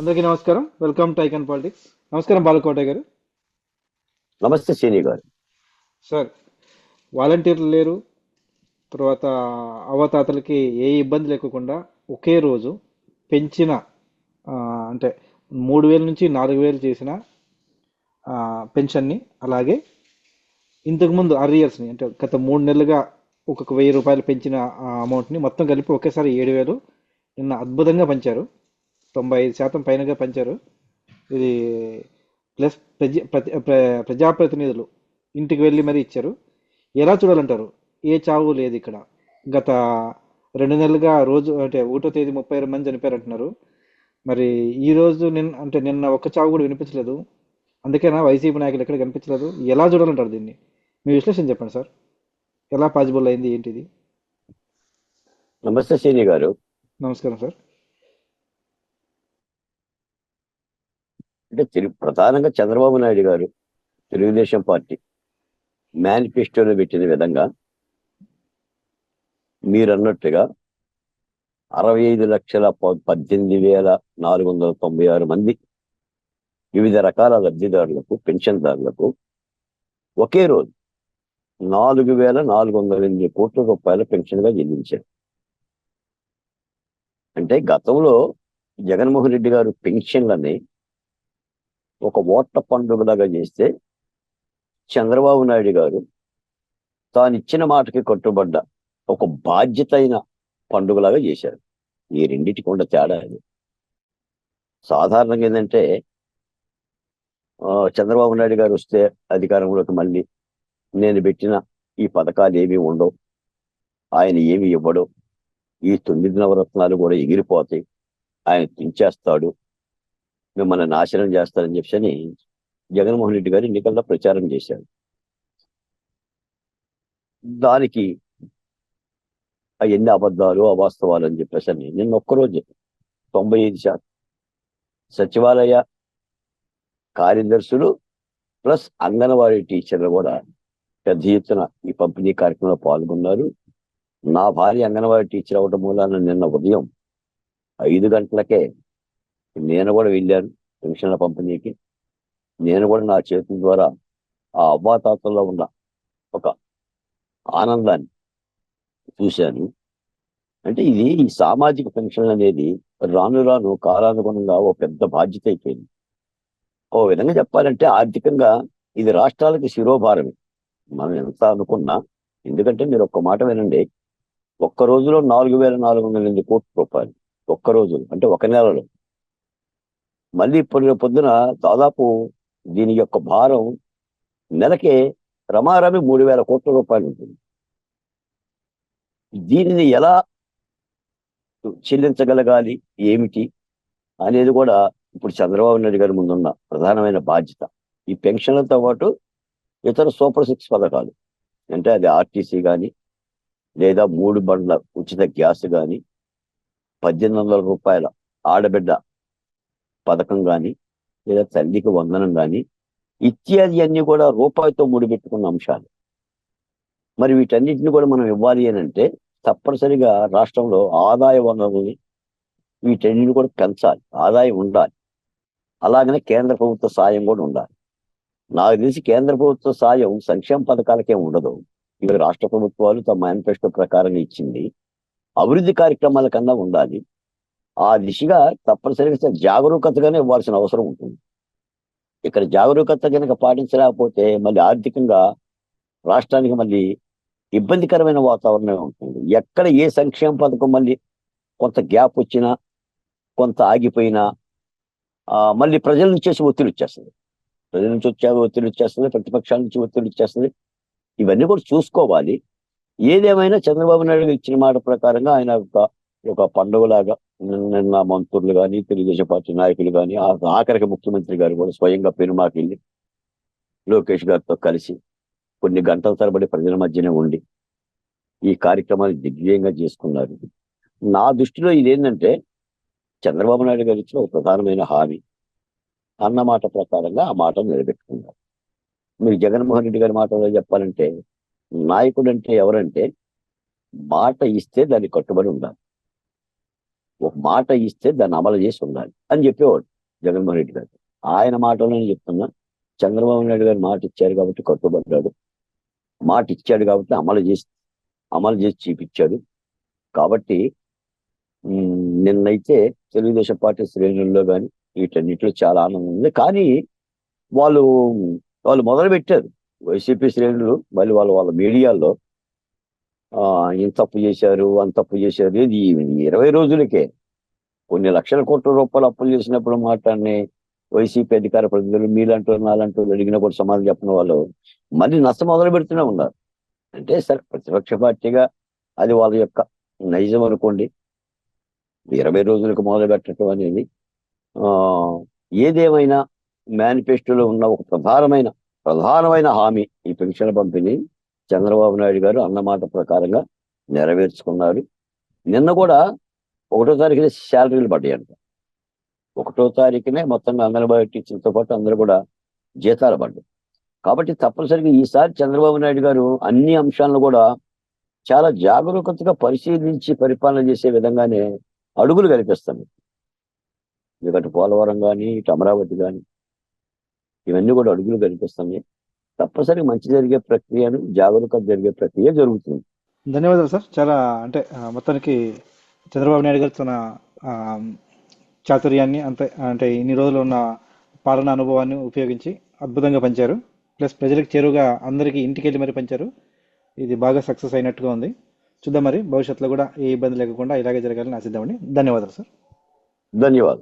అందరికీ నమస్కారం. Welcome to icon politics నమస్కారం బాలకోట గారు. నమస్తే శ్రీని గారు. సార్ వాలంటీర్లు లేరు. తర్వాత అవతాతలకి ఏ ఇబ్బంది లేకుండా ఒకే రోజు పెంచిన అంటే మూడు వేల నుంచి నాలుగు వేలు చేసిన పెన్షన్ని అలాగే ఇంతకుముందు అరియర్స్ని అంటే గత మూడు నెలలుగా ఒక్కొక్క వెయ్యి రూపాయలు పెంచిన అమౌంట్ని మొత్తం కలిపి ఒకేసారి ఏడు వేలు నిన్న అద్భుతంగా పంచారు. తొంభై ఐదు శాతం పైనగా పంచారు. ఇది ప్లస్ ప్రజ ప్రతి ప్ర- ప్రజాప్రతినిధులు ఇంటికి వెళ్ళి మరీ ఇచ్చారు. ఎలా చూడాలంటారు? ఏ చావు లేదు ఇక్కడ. గత రెండు నెలలుగా రోజు అంటే ఒకటో తేదీ ముప్పై ఆరు మంది చనిపోయారు అంటున్నారు మరి ఈ రోజు నిన్న అంటే నిన్న ఒక్క చావు కూడా వినిపించలేదు. అందుకేనా వైసీపీ నాయకులు ఎక్కడ కనిపించలేదు? ఎలా చూడాలంటారు దీన్ని? మీ విశ్లేషణ చెప్పండి సార్. ఎలా పాసిబుల్ అయింది? ఏంటిది? నమస్తే శ్రీని గారు. నమస్కారం సార్. అంటే తెలుగు ప్రధానంగా చంద్రబాబు నాయుడు గారు తెలుగుదేశం పార్టీ మేనిఫెస్టోలో పెట్టిన విధంగా మీరు అన్నట్టుగా అరవై ఐదు లక్షల ప- పద్దెనిమిది వేల నాలుగు వందల తొంభై ఆరు మంది వివిధ రకాల లబ్ధిదారులకు పెన్షన్దారులకు ఒకే రోజు నాలుగు వేల నాలుగు వందల ఎనిమిది కోట్ల రూపాయల పెన్షన్గా చెల్లించారు. అంటే గతంలో జగన్మోహన్ రెడ్డి గారు పెన్షన్లని ఒక ఓట్ల పండుగలాగా చేస్తే చంద్రబాబు నాయుడు గారు తాను ఇచ్చిన మాటకి కట్టుబడ్డ ఒక బాధ్యత అయిన పండుగలాగా చేశారు. ఈ రెండింటికి ఉన్న తేడా అది. సాధారణంగా ఏంటంటే ఆ, చంద్రబాబు నాయుడు గారు వస్తే అధికారంలోకి మళ్ళీ నేను పెట్టిన ఈ పథకాలు ఏమీ ఉండవు. ఆయన ఏమి ఇవ్వడు. ఈ తొమ్మిది నవరత్నాలు కూడా ఎగిరిపోతాయి. ఆయన తుంచేస్తాడు. మిమ్మల్ని నాశనం చేస్తారని చెప్పని జగన్మోహన్ రెడ్డి గారు ఎన్నికల్లో ప్రచారం చేశారు. దానికి ఎన్ని అబద్ధాలు అవాస్తవాలు అని చెప్పేసి అని నిన్న ఒక్కరోజు తొంభై ఐదు శాతం సచివాలయ కార్యదర్శులు ప్లస్ అంగన్వాడీ టీచర్లు కూడా పెద్ద ఎత్తున ఈ పంపిణీ కార్యక్రమంలో పాల్గొన్నారు. నా భార్య అంగన్వాడీ టీచర్ అవడం మూలాన నిన్న ఉదయం ఐదు గంటలకే నేను కూడా వెళ్ళాను పెన్షన్ల పంపిణీకి. నేను కూడా నా చేతుల ద్వారా ఆ అవ్వాతాతల్లో ఉన్న ఒక ఆనందాన్ని చూశాను. అంటే ఇది ఈ సామాజిక పెన్షన్ అనేది రాను రాను కాలానుగుణంగా ఓ పెద్ద బాధ్యత అయిపోయింది. ఓ విధంగా చెప్పాలంటే ఆర్థికంగా ఇది రాష్ట్రాలకి శిరోభారమే. మనం ఎంత అనుకున్నా ఎందుకంటే మీరు ఒక్క మాట వినండి ఒక్క రోజులో నాలుగు వేల నాలుగు వందల ఎనిమిది కోట్ల రూపాయలు ఒక్క రోజు అంటే ఒక నెలలో. మళ్ళీ ఇప్పుడు పొద్దున దాదాపు దీని యొక్క భారం నెలకే రమారమి మూడు వేల కోట్ల రూపాయలు ఉంటుంది. దీనిని ఎలా చెల్లించగలగాలి ఏమిటి అనేది కూడా ఇప్పుడు చంద్రబాబు నాయుడు గారి ముందున్న ప్రధానమైన బాధ్యత. ఈ పెన్షన్లతో పాటు ఇతర సూపర్ సిక్స్ పథకాలు అంటే అది ఆర్టీసీ కానీ లేదా మూడు బండ్ల ఉచిత గ్యాస్ కానీ పద్దెనిమిది వందల రూపాయల ఆడబిడ్డ పథకం కానీ లేదా తల్లికి వందనం కానీ ఇత్యాది అన్ని కూడా రూపాయితో ముడిపెట్టుకున్న అంశాలు. మరి వీటన్నిటిని కూడా మనం ఇవ్వాలి అని అంటే తప్పనిసరిగా రాష్ట్రంలో ఆదాయ వనరుల్ని వీటన్నిటిని కూడా పెంచాలి ఆదాయం ఉండాలి. అలాగనే కేంద్ర ప్రభుత్వ సాయం కూడా ఉండాలి. నాకు తెలిసి కేంద్ర ప్రభుత్వ సాయం సంక్షేమ పథకాలకే ఉండదు. ఇవి రాష్ట్ర ప్రభుత్వాలు తమ మేనిఫెస్టో ప్రకారంగా ఇచ్చింది. అభివృద్ధి కార్యక్రమాల కన్నా ఉండాలి. ఆ దిశగా తప్పనిసరిగా జాగరూకతగానే ఇవ్వాల్సిన అవసరం ఉంటుంది. ఇక్కడ జాగరూకత కనుక పాటించలేకపోతే మళ్ళీ ఆర్థికంగా రాష్ట్రానికి మళ్ళీ ఇబ్బందికరమైన వాతావరణం ఉంటుంది. ఎక్కడ ఏ సంక్షేమ పథకం మళ్ళీ కొంత గ్యాప్ వచ్చినా కొంత ఆగిపోయినా మళ్ళీ ప్రజల నుంచి వచ్చి ఒత్తిడి వచ్చేస్తుంది. ప్రజల నుంచి వచ్చే ఒత్తిడి వచ్చేస్తుంది ప్రతిపక్షాల నుంచి ఒత్తిడి వచ్చేస్తుంది. ఇవన్నీ కూడా చూసుకోవాలి. ఏదేమైనా చంద్రబాబు నాయుడు ఇచ్చిన మాట ప్రకారంగా ఆయన ఒక ఒక పండుగలాగా నిన్న నిన్న మంత్రులు కానీ తెలుగుదేశం పార్టీ నాయకులు కానీ ఆఖరికి ముఖ్యమంత్రి గారు కూడా స్వయంగా పెనుమాకి వెళ్ళి లోకేష్ గారితో కలిసి కొన్ని గంటల తరబడి ప్రజల మధ్యనే ఉండి ఈ కార్యక్రమాన్ని దిగ్విజయంగా చేసుకున్నారు. నా దృష్టిలో ఇదేంటంటే చంద్రబాబు నాయుడు గారు ఇచ్చిన ఒక ప్రధానమైన హామీ. అన్న మాట ప్రకారంగా ఆ మాట నిలబెట్టుకున్నారు. మీరు జగన్మోహన్ రెడ్డి గారి మాటలో చెప్పాలంటే నాయకుడు అంటే ఎవరంటే మాట ఇస్తే దాన్ని కట్టుబడి ఉండాలి. ఒక మాట ఇస్తే దాన్ని అమలు చేసి ఉండాలి అని చెప్పేవాడు జగన్మోహన్ రెడ్డి గారు. ఆయన మాటలోనే చెప్తున్నా చంద్రబాబు నాయుడు గారు మాట ఇచ్చారు కాబట్టి కట్టుబడ్డాడు. మాట ఇచ్చాడు కాబట్టి అమలు చేసి అమలు చేసి చూపించాడు. కాబట్టి నిన్నైతే తెలుగుదేశం పార్టీ శ్రేణుల్లో కానీ వీటన్నిటిలో చాలా ఆనందం ఉంది. కానీ వాళ్ళు వాళ్ళు మొదలు పెట్టారు వైసీపీ శ్రేణులు మళ్ళీ వాళ్ళ వాళ్ళ మీడియాలో ఇంత తప్పు చేశారు అంత తప్పు చేశారు ఇది ఇరవై రోజులకే. కొన్ని లక్షల కోట్ల రూపాయలు అప్పులు చేసినప్పుడు మాట్లాడిని వైసీపీ అధికార ప్రతినిధులు మీలాంటి నాలంటూ అడిగినప్పుడు సమాధానం చెప్పిన వాళ్ళు మళ్ళీ నష్టం మొదలు పెడుతూనే ఉన్నారు. అంటే సరే ప్రతిపక్ష పార్టీగా అది వాళ్ళ యొక్క నైజం అనుకోండి. ఇరవై రోజులకు మొదలు పెట్టడం అనేది ఆ ఏదేమైనా మేనిఫెస్టోలో ఉన్న ఒక ప్రధానమైన ప్రధానమైన హామీ ఈ పెన్షన్ పంపిణీ చంద్రబాబు నాయుడు గారు అన్నమాట ప్రకారంగా నెరవేర్చుకున్నారు. నిన్న కూడా ఒకటో తారీఖున శాలరీలు పడ్డాయంట. ఒకటో తారీఖునే మొత్తంగా అంగన్వాడీ టీచర్లతో పాటు అందరూ కూడా జీతాలు పడ్డాయి. కాబట్టి తప్పనిసరిగా ఈసారి చంద్రబాబు నాయుడు గారు అన్ని అంశాలను కూడా చాలా జాగరూకతగా పరిశీలించి పరిపాలన చేసే విధంగానే అడుగులు కనిపిస్తాయి ఎందుకంటే పోలవరం కానీ ఇటు అమరావతి కానీ ఇవన్నీ కూడా అడుగులు కనిపిస్తున్నాయి తప్పనిసరిగా మంచి జరిగే ప్రక్రియను జాగరూకత జరిగే ప్రక్రియ జరుగుతుంది. ధన్యవాదాలు సార్. చాలా అంటే మొత్తానికి చంద్రబాబు నాయుడు గారు తన ఆ, చాతుర్యాన్ని అంతే అంటే ఇన్ని రోజులు ఉన్న పాలనా అనుభవాన్ని ఉపయోగించి అద్భుతంగా పంచారు. ప్లస్ ప్రజలకు చేరువుగా అందరికీ ఇంటికి వెళ్ళి మరి పంచారు. ఇది బాగా సక్సెస్ అయినట్టుగా ఉంది. చూద్దాం మరి భవిష్యత్తులో కూడా ఏ ఇబ్బంది లేకుండా ఇలాగే జరగాలని ఆశిద్దామండి. ధన్యవాదాలు సార్. ధన్యవాదాలు.